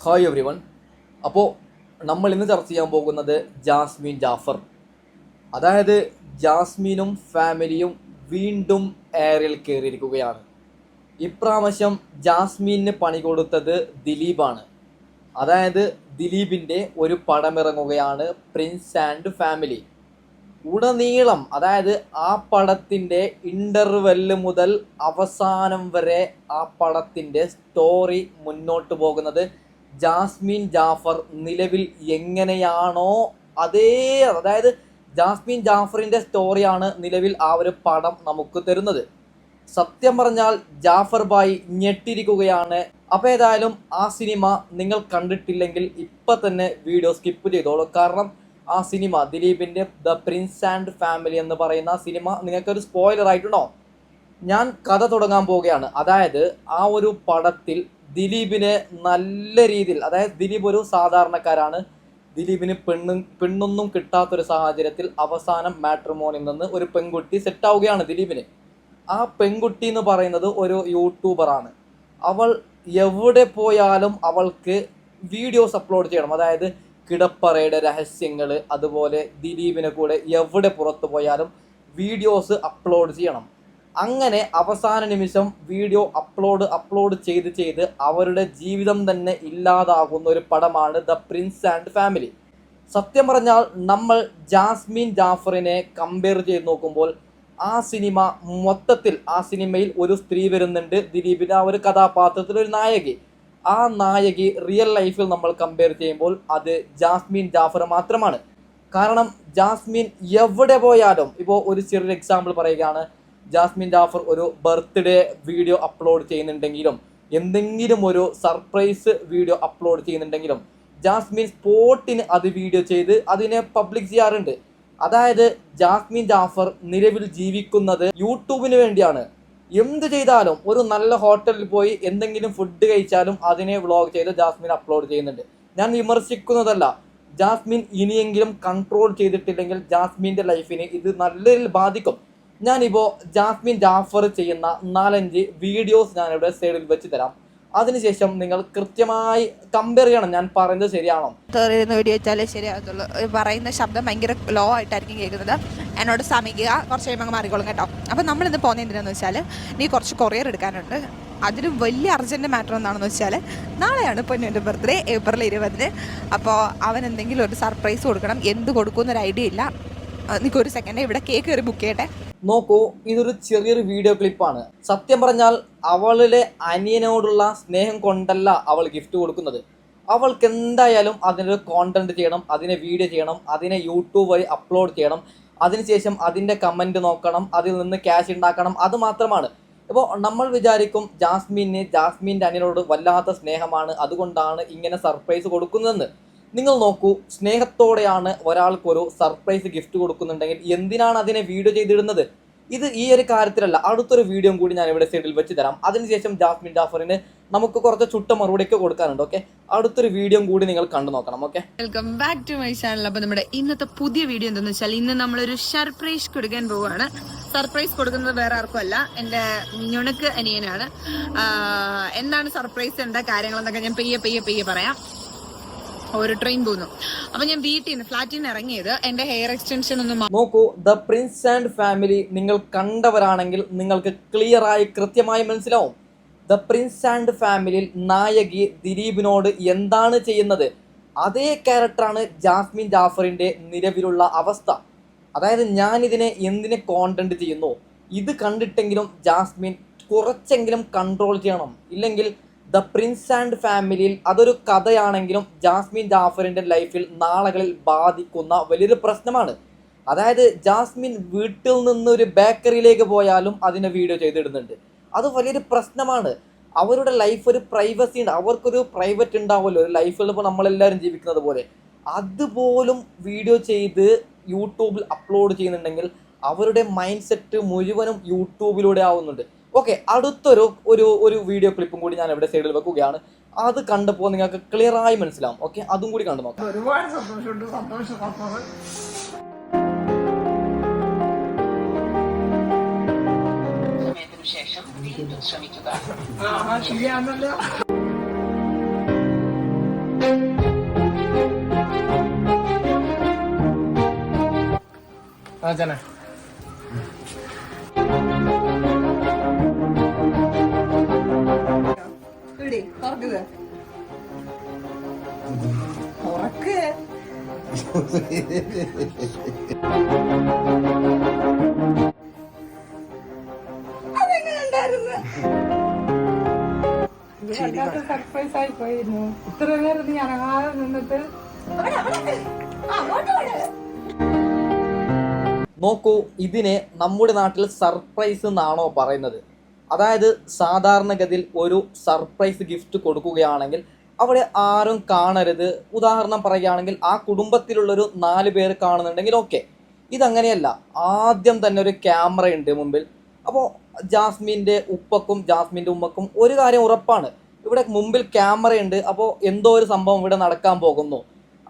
Hi every one അപ്പോൾ നമ്മൾ ഇന്ന് ചർച്ച ചെയ്യാൻ പോകുന്നത് ജാസ്മിൻ ജാഫർ. അതായത് ജാസ്മിനും ഫാമിലിയും വീണ്ടും എയറിൽ കയറിയിരിക്കുകയാണ്. ഇപ്രാവശ്യം ജാസ്മിന് പണി കൊടുത്തത് ദിലീപാണ്. അതായത് ദിലീപിന്റെ ഒരു പടമിറങ്ങുകയാണ് പ്രിൻസ് ആൻഡ് ഫാമിലി ഉടനീളം അതായത് ആ പടത്തിന്റെ ഇന്റർവെല്ല് മുതൽ അവസാനം വരെ ആ പടത്തിന്റെ സ്റ്റോറി മുന്നോട്ട് പോകുന്നത് ജാസ്മിൻ ജാഫർ നിലവിൽ എങ്ങനെയാണോ അതേ അതായത് ജാസ്മിൻ ജാഫറിന്റെ സ്റ്റോറിയാണ് നിലവിൽ ആ ഒരു പടം നമുക്ക് തരുന്നത്. സത്യം പറഞ്ഞാൽ ജാഫർ ബായി ഞെട്ടിരിക്കുകയാണ്. അപ്പോൾ ഏതായാലും ആ സിനിമ നിങ്ങൾ കണ്ടിട്ടില്ലെങ്കിൽ ഇപ്പം തന്നെ വീഡിയോ സ്കിപ്പ് ചെയ്തോളൂ. കാരണം ആ സിനിമ ദിലീപിന്റെ ദ പ്രിൻസ് ആൻഡ് ഫാമിലി എന്ന് പറയുന്ന ആ സിനിമ നിങ്ങൾക്കൊരു സ്പോയിലർ ആയിട്ടുണ്ടോ? ഞാൻ കഥ തുടങ്ങാൻ പോവുകയാണ്. അതായത് ആ ഒരു പടത്തിൽ ദിലീപിന് നല്ല രീതിയിൽ അതായത് ദിലീപ് ഒരു സാധാരണക്കാരാണ്. ദിലീപിന് പെണ്ണും പെണ്ണൊന്നും കിട്ടാത്തൊരു സാഹചര്യത്തിൽ അവസാനം മാട്രിമോണിൽ നിന്ന് ഒരു പെൺകുട്ടി സെറ്റാവുകയാണ് ദിലീപിന്. ആ പെൺകുട്ടി എന്ന് പറയുന്നത് ഒരു യൂട്യൂബറാണ് അവൾ എവിടെ പോയാലും അവൾക്ക് വീഡിയോസ് അപ്ലോഡ് ചെയ്യണം. അതായത് കിടപ്പറയുടെ രഹസ്യങ്ങൾ അതുപോലെ ദിലീപിനെ കൂടെ എവിടെ പുറത്തു പോയാലും വീഡിയോസ് അപ്ലോഡ് ചെയ്യണം. അങ്ങനെ അവസാന നിമിഷം വീഡിയോ അപ്ലോഡ് അപ്ലോഡ് ചെയ്ത് ചെയ്ത് അവരുടെ ജീവിതം തന്നെ ഇല്ലാതാകുന്ന ഒരു പടമാണ് ദ പ്രിൻസ് ആൻഡ് ഫാമിലി സത്യം പറഞ്ഞാൽ നമ്മൾ ജാസ്മിൻ ജാഫറിനെ കമ്പയർ ചെയ്ത് നോക്കുമ്പോൾ ആ സിനിമ മൊത്തത്തിൽ ആ സിനിമയിൽ ഒരു സ്ത്രീ വരുന്നുണ്ട് ദിലീപിന് ആ ഒരു കഥാപാത്രത്തിൽ ഒരു നായകി. ആ നായകി റിയൽ ലൈഫിൽ നമ്മൾ കമ്പയർ ചെയ്യുമ്പോൾ അത് ജാസ്മിൻ ജാഫർ മാത്രമാണ്. കാരണം ജാസ്മിൻ എവിടെ പോയാലും ഇപ്പോൾ ഒരു ചെറിയൊരു എക്സാമ്പിൾ പറയുകയാണ് ജാസ്മിൻ ജാഫർ ഒരു ബർത്ത്ഡേ വീഡിയോ അപ്ലോഡ് ചെയ്യുന്നുണ്ടെങ്കിലും എന്തെങ്കിലും ഒരു സർപ്രൈസ് വീഡിയോ അപ്ലോഡ് ചെയ്യുന്നുണ്ടെങ്കിലും ജാസ്മിൻ സ്പോട്ടിന് അത് വീഡിയോ ചെയ്ത് അതിനെ പബ്ലിക് ചെയ്യാറുണ്ട്. അതായത് ജാസ്മിൻ ജാഫർ നിലവിൽ ജീവിക്കുന്നത് യൂട്യൂബിന് വേണ്ടിയാണ്. എന്ത് ചെയ്താലും ഒരു നല്ല ഹോട്ടലിൽ പോയി എന്തെങ്കിലും ഫുഡ് കഴിച്ചാലും അതിനെ വ്ളോഗ് ചെയ്ത് ജാസ്മിൻ അപ്ലോഡ് ചെയ്യുന്നുണ്ട്. ഞാൻ വിമർശിക്കുന്നതല്ല ജാസ്മിൻ ഇനിയെങ്കിലും കൺട്രോൾ ചെയ്തിട്ടില്ലെങ്കിൽ ജാസ്മിന്റെ ലൈഫിനെ ഇത് നല്ല രീതിയിൽ ബാധിക്കും. ഞാനിപ്പോൾ ജാസ്മിൻ ജാഫർ ചെയ്യുന്ന നാലഞ്ച് വീഡിയോസ് ഞാനിവിടെ സൈഡിൽ വെച്ച് തരാം. അതിനുശേഷം നിങ്ങൾ കൃത്യമായി കമ്പയർ ചെയ്യണം. ഞാൻ പറയുന്നത് ശരിയാണോ? വീഡിയോ വെച്ചാലേ ശരിയാകത്തുള്ളൂ. പറയുന്ന ശബ്ദം ഭയങ്കര ലോ ആയിട്ടായിരിക്കും കേൾക്കുന്നത്. എന്നോട് സമീപിക്കുക. കുറച്ച് കഴിയുമ്പോൾ മാറിക്കോളും കേട്ടോ. അപ്പോൾ നമ്മളിന്ന് പോകുന്ന എന്തിനാന്ന് വെച്ചാൽ നീ കുറച്ച് കൊറിയർ എടുക്കാനുണ്ട്. അതിന് വലിയ അർജന്റ് മാറ്റർ എന്താണെന്ന് വെച്ചാൽ നാളെയാണ് പൊന്നിന്റെ ബർത്ത്ഡേ ഏപ്രിൽ ഇരുപതിന്. അപ്പോൾ അവൻ എന്തെങ്കിലും ഒരു സർപ്രൈസ് കൊടുക്കണം. എന്ത് കൊടുക്കുമെന്നൊരു ഐഡിയ ഇല്ല. നിനക്ക് ഒരു സെക്കൻഡ് ഇവിടെ കേക്ക് കയറി ബുക്ക് ചെയ്യട്ടെ. നോക്കൂ ഇതൊരു ചെറിയൊരു വീഡിയോ ക്ലിപ്പാണ് സത്യം പറഞ്ഞാൽ അവളിലെ അനിയനോടുള്ള സ്നേഹം കൊണ്ടല്ല അവൾ ഗിഫ്റ്റ് കൊടുക്കുന്നത്. അവൾക്ക് എന്തായാലും അതിനൊരു കോണ്ടന്റ് ചെയ്യണം അതിനെ വീഡിയോ ചെയ്യണം അതിനെ യൂട്യൂബ് വഴി അപ്ലോഡ് ചെയ്യണം അതിനുശേഷം അതിന്റെ കമന്റ് നോക്കണം അതിൽ നിന്ന് ക്യാഷ് ഉണ്ടാക്കണം അത് മാത്രമാണ്. ഇപ്പോൾ നമ്മൾ വിചാരിക്കും ജാസ്മിന് ജാസ്മിന്റെ അനിയനോട് വല്ലാത്ത സ്നേഹമാണ് അതുകൊണ്ടാണ് ഇങ്ങനെ സർപ്രൈസ് കൊടുക്കുന്നതെന്ന്. നിങ്ങൾ നോക്കൂ സ്നേഹത്തോടെയാണ് ഒരാൾക്കൊരു സർപ്രൈസ് ഗിഫ്റ്റ് കൊടുക്കുന്നുണ്ടെങ്കിൽ എന്തിനാണ് അതിനെ വീഡിയോ ചെയ്തിടുന്നത്? ഇത് ഈ ഒരു കാര്യത്തിലല്ല. അടുത്തൊരു വീഡിയോ കൂടി ഞാൻ ഇവിടെ സൈഡിൽ വെച്ച് തരാം. അതിനുശേഷം ജാസ്മിൻ ജാഫറിന് നമുക്ക് കുറച്ച് ചുട്ട മറുപടിയൊക്കെ കൊടുക്കാനുണ്ട് ഓക്കെ അടുത്തൊരു വീഡിയോ കൂടി നിങ്ങൾ കണ്ടു നോക്കണം okay welcome back to my channel അപ്പൊ നമ്മുടെ ഇന്നത്തെ പുതിയ വീഡിയോ എന്താണെന്ന് വെച്ചാൽ ഇന്ന് നമ്മളൊരു സർപ്രൈസ് കൊടുക്കാൻ പോവാണ്. സർപ്രൈസ് കൊടുക്കുന്നത് വേറെ ആർക്കും അല്ല. എന്റെ ഞുണക്ക് അനിയനാണ്. എന്താണ് സർപ്രൈസ് എന്താ കാര്യങ്ങൾ കാര്യങ്ങളെന്നൊക്കെ ഞാൻ പെയ്യെ പെയ്യെ പെയ്യെ പറയാം. ഒരു ട്രെയിൻ പോകുന്നു അപ്പൊ ഞാൻ വീട്ടിൽ നിന്ന് ഫ്ലാറ്റിൽ നിന്ന് ഇറങ്ങിയത് എന്റെ ഹെയർ എക്സ്റ്റൻഷൻ ഒന്ന് നോക്കൂ ദ പ്രിൻസ് ആൻഡ് ഫാമിലി നിങ്ങൾ കണ്ടവരാണെങ്കിൽ നിങ്ങൾക്ക് ക്ലിയർ ആയി കൃത്യമായി മനസ്സിലാവും. ദ പ്രിൻസ് ആൻഡ് ഫാമിലിയിൽ നായകി ദിലീപിനോട് എന്താണ് ചെയ്യുന്നത്? അതേ ക്യാരക്ടറാണ് ജാസ്മിൻ ജാഫറിന്റെ നിലവിലുള്ള അവസ്ഥ. അതായത് ഞാൻ ഇതിനെ എന്തിനെ കോണ്ടന്റ് ചെയ്യുന്നു? ഇത് കണ്ടിട്ടെങ്കിലും ജാസ്മിൻ കുറച്ചെങ്കിലും കൺട്രോൾ ചെയ്യണം. ഇല്ലെങ്കിൽ ദ പ്രിൻസ് ആൻഡ് ഫാമിലിയിൽ അതൊരു കഥയാണെങ്കിലും ജാസ്മിൻ ജാഫറിന്റെ ലൈഫിൽ നാളുകളിൽ ബാധിക്കുന്ന വലിയൊരു പ്രശ്നമാണ്. അതായത് ജാസ്മിൻ വീട്ടിൽ നിന്ന് ഒരു ബേക്കറിയിലേക്ക് പോയാലും അതിനെ വീഡിയോ ചെയ്തിടുന്നുണ്ട്. അത് വലിയൊരു പ്രശ്നമാണ്. അവരുടെ ലൈഫ് ഒരു പ്രൈവസി ഉണ്ട്. അവർക്കൊരു പ്രൈവറ്റ് ഉണ്ടാവുമല്ലോ. ഒരു ലൈഫിൽ ഇപ്പോൾ നമ്മളെല്ലാവരും ജീവിക്കുന്നത് പോലെ. അതുപോലും വീഡിയോ ചെയ്ത് യൂട്യൂബിൽ അപ്ലോഡ് ചെയ്യുന്നുണ്ടെങ്കിൽ അവരുടെ മൈൻഡ് സെറ്റ് മുഴുവനും യൂട്യൂബിലൂടെ ആവുന്നുണ്ട്. ഓക്കെ അടുത്തൊരു ഒരു ഒരു വീഡിയോ ക്ലിപ്പും കൂടി ഞാൻ ഇവിടെ സൈഡിൽ വെക്കുകയാണ്. അത് കണ്ടപ്പോൾ നിങ്ങൾക്ക് ക്ലിയർ ആയി മനസ്സിലാവും. ഓക്കെ അതും കൂടി കണ്ടു നോക്കാം. ഒരുപാട് സന്തോഷമുണ്ട് സന്തോഷം ശ്രമിക്കുക. ശരിയാണല്ലോ അച്ഛനെ സർപ്രൈസ് ആയി പോയിരുന്നു. ഇത്ര നേരം നീ അനങ്ങാതെ നിന്നിട്ട് നോക്കൂ ഇതിനെ നമ്മുടെ നാട്ടിൽ സർപ്രൈസ് എന്നാണോ പറയുന്നത്. അതായത് സാധാരണഗതിയിൽ ഒരു സർപ്രൈസ് ഗിഫ്റ്റ് കൊടുക്കുകയാണെങ്കിൽ അവിടെ ആരും കാണരുത്. ഉദാഹരണം പറയുകയാണെങ്കിൽ ആ കുടുംബത്തിലുള്ളൊരു നാല് പേര് കാണുന്നുണ്ടെങ്കിൽ ഓക്കെ ഇതങ്ങനെയല്ല. ആദ്യം തന്നെ ഒരു ക്യാമറ ഉണ്ട് മുമ്പിൽ. അപ്പോൾ ജാസ്മിന്റെ ഉപ്പക്കും ജാസ്മിന്റെ ഉമ്മക്കും ഒരു കാര്യം ഉറപ്പാണ്. ഇവിടെ മുമ്പിൽ ക്യാമറ ഉണ്ട്. അപ്പോൾ എന്തോ ഒരു സംഭവം ഇവിടെ നടക്കാൻ പോകുന്നു.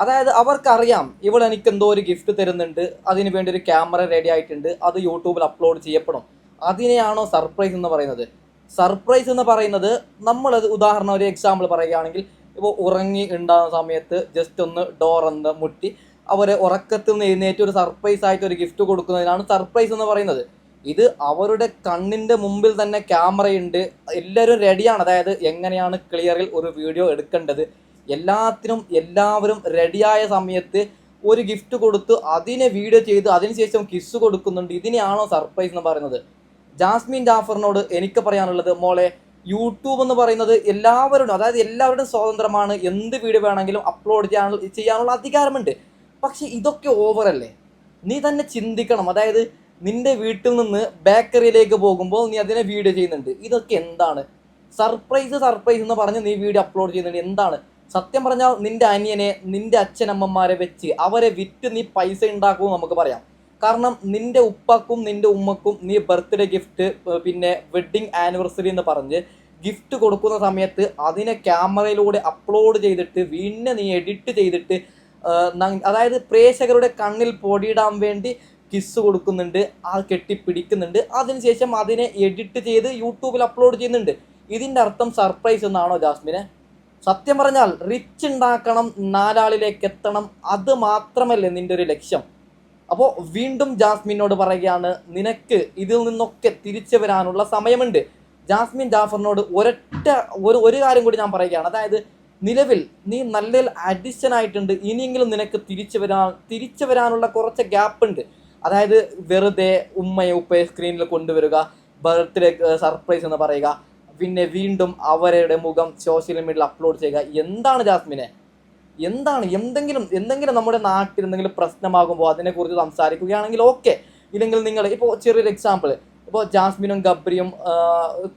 അതായത് അവർക്കറിയാം ഇവിടെ എനിക്ക് എന്തോ ഒരു ഗിഫ്റ്റ് തരുന്നുണ്ട്. അതിന് വേണ്ടി ഒരു ക്യാമറ റെഡി ആയിട്ടുണ്ട്. അത് യൂട്യൂബിൽ അപ്ലോഡ് ചെയ്യപ്പെടും. അതിനെയാണോ സർപ്രൈസ് എന്ന് പറയുന്നത്? സർപ്രൈസ് എന്ന് പറയുന്നത് നമ്മളത് ഉദാഹരണം ഒരു എക്സാമ്പിൾ പറയുകയാണെങ്കിൽ ഇപ്പോൾ ഉറങ്ങി ഉണ്ടാകുന്ന സമയത്ത് ജസ്റ്റ് ഒന്ന് ഡോർ ഒന്ന് മുട്ടി അവരെ ഉറക്കത്തിൽ നിന്ന് എഴുന്നേറ്റ് ഒരു സർപ്രൈസ് ആയിട്ട് ഒരു ഗിഫ്റ്റ് കൊടുക്കുന്നതിനാണ് സർപ്രൈസ് എന്ന് പറയുന്നത്. ഇത് അവരുടെ കണ്ണിന്റെ മുമ്പിൽ തന്നെ ക്യാമറയുണ്ട് എല്ലാവരും റെഡിയാണ് അതായത് എങ്ങനെയാണ് ക്ലിയറിൽ ഒരു വീഡിയോ എടുക്കേണ്ടത്? എല്ലാത്തിനും എല്ലാവരും റെഡിയായ സമയത്ത് ഒരു ഗിഫ്റ്റ് കൊടുത്ത് അതിനെ വീഡിയോ ചെയ്ത് അതിനുശേഷം കിസ് കൊടുക്കുന്നുണ്ട്. ഇതിനെയാണോ സർപ്രൈസ് എന്ന് പറയുന്നത്? ജാസ്മിൻ ജാഫറിനോട് എനിക്ക് പറയാനുള്ളത് മോളെ യൂട്യൂബ് എന്ന് പറയുന്നത് എല്ലാവരും അതായത് എല്ലാവരുടെയും സ്വാതന്ത്ര്യമാണ്. എന്ത് വീഡിയോ വേണമെങ്കിലും അപ്ലോഡ് ചെയ്യാനുള്ള ചെയ്യാനുള്ള അധികാരമുണ്ട്. പക്ഷെ ഇതൊക്കെ ഓവറല്ലേ നീ തന്നെ ചിന്തിക്കണം. അതായത് നിന്റെ വീട്ടിൽ നിന്ന് ബേക്കറിയിലേക്ക് പോകുമ്പോൾ നീ അതിനെ വീഡിയോ ചെയ്യുന്നുണ്ട്. ഇതൊക്കെ എന്താണ്? സർപ്രൈസ് സർപ്രൈസ് എന്ന് പറഞ്ഞ് നീ വീഡിയോ അപ്ലോഡ് ചെയ്യുന്നുണ്ട്. എന്താണ്? സത്യം പറഞ്ഞാൽ നിന്റെ അനിയനെ നിന്റെ അച്ഛനമ്മമാരെ വെച്ച് അവരെ വിറ്റ് നീ പൈസ ഉണ്ടാക്കുമെന്ന് നമുക്ക് പറയാം. കാരണം നിന്റെ ഉപ്പാക്കും നിന്റെ ഉമ്മക്കും നീ ബർത്ത്ഡേ ഗിഫ്റ്റ് പിന്നെ വെഡ്ഡിങ് ആനിവേഴ്സറി എന്ന് പറഞ്ഞ് ഗിഫ്റ്റ് കൊടുക്കുന്ന സമയത്ത് അതിനെ ക്യാമറയിലൂടെ അപ്ലോഡ് ചെയ്തിട്ട് വീണ്ടും നീ എഡിറ്റ് ചെയ്തിട്ട് അതായത് പ്രേക്ഷകരുടെ കണ്ണിൽ പൊടിയിടാൻ വേണ്ടി കിസ് കൊടുക്കുന്നുണ്ട് ആ കെട്ടിപ്പിടിക്കുന്നുണ്ട്. അതിനുശേഷം അതിനെ എഡിറ്റ് ചെയ്ത് യൂട്യൂബിൽ അപ്ലോഡ് ചെയ്യുന്നുണ്ട്. ഇതിന്റെ അർത്ഥം സർപ്രൈസ് എന്നാണോ ജാസ്മിനെ? സത്യം പറഞ്ഞാൽ റിച്ച് ഉണ്ടാക്കണം നാലാളിലേക്ക് എത്തണം അത് മാത്രമല്ലേ നിന്റെ ഒരു ലക്ഷ്യം. അപ്പോൾ വീണ്ടും ജാസ്മിനോട് പറയുകയാണ് നിനക്ക് ഇതിൽ നിന്നൊക്കെ തിരിച്ചു വരാനുള്ള സമയമുണ്ട്. ജാസ്മിൻ ജാഫറിനോട് ഒരൊറ്റ ഒരു ഒരു കാര്യം കൂടി ഞാൻ പറയുകയാണ്. അതായത് നിലവിൽ നീ നല്ല അഡിഷൻ ആയിട്ടുണ്ട്. ഇനിയെങ്കിലും നിനക്ക് തിരിച്ചു വരാൻ തിരിച്ചു വരാനുള്ള കുറച്ച് ഗ്യാപ്പ് ഉണ്ട്. അതായത് വെറുതെ ഉമ്മയെ ഉപ്പയെ സ്ക്രീനിൽ കൊണ്ടുവരിക ബർത്ത്ഡേ സർപ്രൈസ് എന്ന് പറയുക പിന്നെ വീണ്ടും അവരുടെ മുഖം സോഷ്യൽ മീഡിയയിൽ അപ്ലോഡ് ചെയ്യുക. എന്താണ് ജാസ്മിനെ? എന്താണ് എന്തെങ്കിലും എന്തെങ്കിലും നമ്മുടെ നാട്ടിൽ എന്തെങ്കിലും പ്രശ്നമാകുമ്പോൾ അതിനെക്കുറിച്ച് സംസാരിക്കുകയാണെങ്കിൽ ഓക്കെ ഇല്ലെങ്കിൽ നിങ്ങൾ ഇപ്പോൾ ചെറിയൊരു എക്സാമ്പിൾ ഇപ്പോൾ ജാസ്മിനും ഗബ്രിയും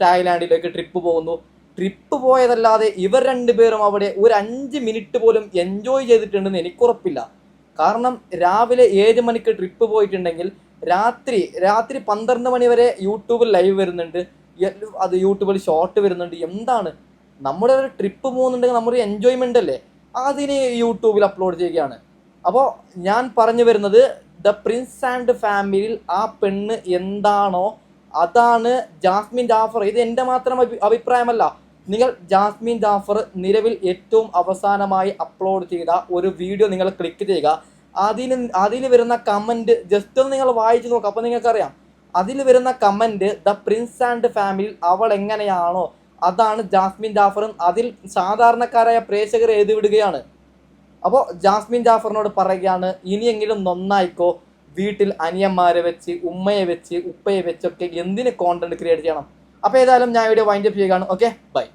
തായ്ലാൻഡിലേക്ക് ട്രിപ്പ് പോകുന്നു. ട്രിപ്പ് പോയതല്ലാതെ ഇവർ രണ്ടുപേരും അവിടെ ഒരു അഞ്ച് മിനിറ്റ് പോലും എൻജോയ് ചെയ്തിട്ടുണ്ടെന്ന് എനിക്കുറപ്പില്ല കാരണം രാവിലെ ഏഴ് മണിക്ക് ട്രിപ്പ് പോയിട്ടുണ്ടെങ്കിൽ രാത്രി രാത്രി പന്ത്രണ്ട് മണി വരെ യൂട്യൂബിൽ ലൈവ് വരുന്നുണ്ട്. അത് യൂട്യൂബിൽ ഷോർട്ട് വരുന്നുണ്ട്. എന്താണ്? നമ്മുടെ ഒരു ട്രിപ്പ് പോകുന്നുണ്ടെങ്കിൽ നമ്മുടെ എൻജോയ്മെന്റ് അല്ലേ? അതിന് യൂട്യൂബിൽ അപ്ലോഡ് ചെയ്യുകയാണ്. അപ്പോൾ ഞാൻ പറഞ്ഞു വരുന്നത് ദ പ്രിൻസ് ആൻഡ് ഫാമിലിയിൽ ആ പെണ്ണ് എന്താണോ അതാണ് ജാസ്മിൻ ജാഫർ. ഇത് എന്റെ മാത്രം അഭിപ്രായമല്ല. നിങ്ങൾ ജാസ്മിൻ ജാഫർ നിലവിൽ ഏറ്റവും അവസാനമായി അപ്ലോഡ് ചെയ്ത ഒരു വീഡിയോ നിങ്ങൾ ക്ലിക്ക് ചെയ്യുക. അതിന് അതിൽ വരുന്ന കമന്റ് ജസ്റ്റ് ഒന്ന് നിങ്ങൾ വായിച്ചു നോക്കുക അപ്പോൾ നിങ്ങൾക്കറിയാം. അതിൽ വരുന്ന comment the prince and family അവൾ എങ്ങനെയാണോ അതാണ് ജാസ്മിൻ ജാഫറും അതിൽ സാധാരണക്കാരായ പ്രേക്ഷകർ എഴുതി വിടുകയാണ്. അപ്പോൾ ജാസ്മിൻ ജാഫറിനോട് പറയുകയാണ് ഇനിയെങ്കിലും നന്നായിക്കോ. വീട്ടിൽ അനിയന്മാരെ വെച്ച് ഉമ്മയെ വെച്ച് ഉപ്പയെ വെച്ചൊക്കെ എന്തിന് കോണ്ടന്റ് ക്രിയേറ്റ് ചെയ്യണം? അപ്പോൾ ഏതായാലും ഞാൻ ഇവിടെ വൈൻഡപ്പ് ചെയ്യുകയാണ്. Okay bye